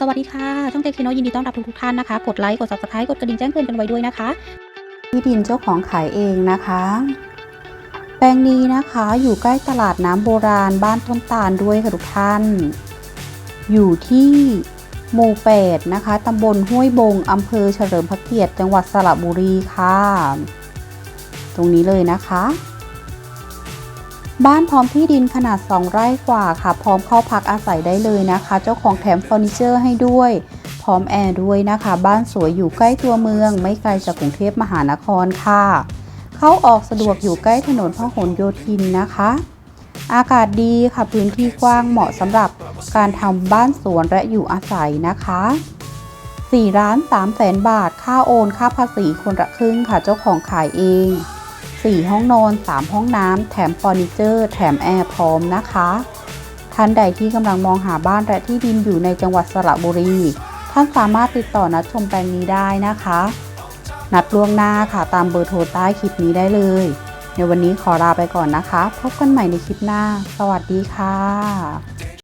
สวัสดีค่ะ ช่องเจคิโนยินดีต้อนรับทุกทุกท่านนะคะ กดไลค์ กด subscribe กดกระดิ่งแจ้งเตือนกันไว้ด้วยนะคะ ที่ดินเจ้าของขายเองนะคะ แปลงนี้นะคะอยู่ใกล้ตลาดน้ำโบราณบ้านต้นตาลด้วยค่ะทุกท่าน อยู่ที่หมู่แปดนะคะตำบลห้วยบงอำเภอเฉลิมพระเกียรติจังหวัดสระบุรีค่ะ ตรงนี้เลยนะคะ บ้านพร้อมที่ดินขนาด 2 ไร่กว่าค่ะ พร้อมเข้าพักอาศัยได้เลยนะคะ เจ้าของแถมเฟอร์นิเจอร์ให้ด้วย พร้อมแอร์ด้วยนะคะ บ้านสวยอยู่ใกล้ตัวเมือง ไม่ไกลจากกรุงเทพมหานครค่ะ เข้าออกสะดวกอยู่ใกล้ถนนพหลโยธินนะคะ อากาศดีค่ะ พื้นที่กว้างเหมาะสำหรับการทำบ้านสวนและอยู่อาศัยนะคะ4ล้าน3แสนบาท ค่าโอน ค่าภาษีคนละครึ่งค่ะ เจ้าของขายเอง 4 ห้องนอน 3 ห้องน้ำ แถมเฟอร์นิเจอร์ แถมแอร์พร้อมนะคะ ท่านใดที่กำลังมองหาบ้านและที่ดินอยู่ในจังหวัดสระบุรี ท่านสามารถติดต่อนัดชมแปลงนี้ได้นะคะ นัดล่วงหน้าค่ะตามเบอร์โทรใต้คลิปนี้ได้เลย ในวันนี้ขอลาไปก่อนนะคะ พบกันใหม่ในคลิปหน้า สวัสดีค่ะ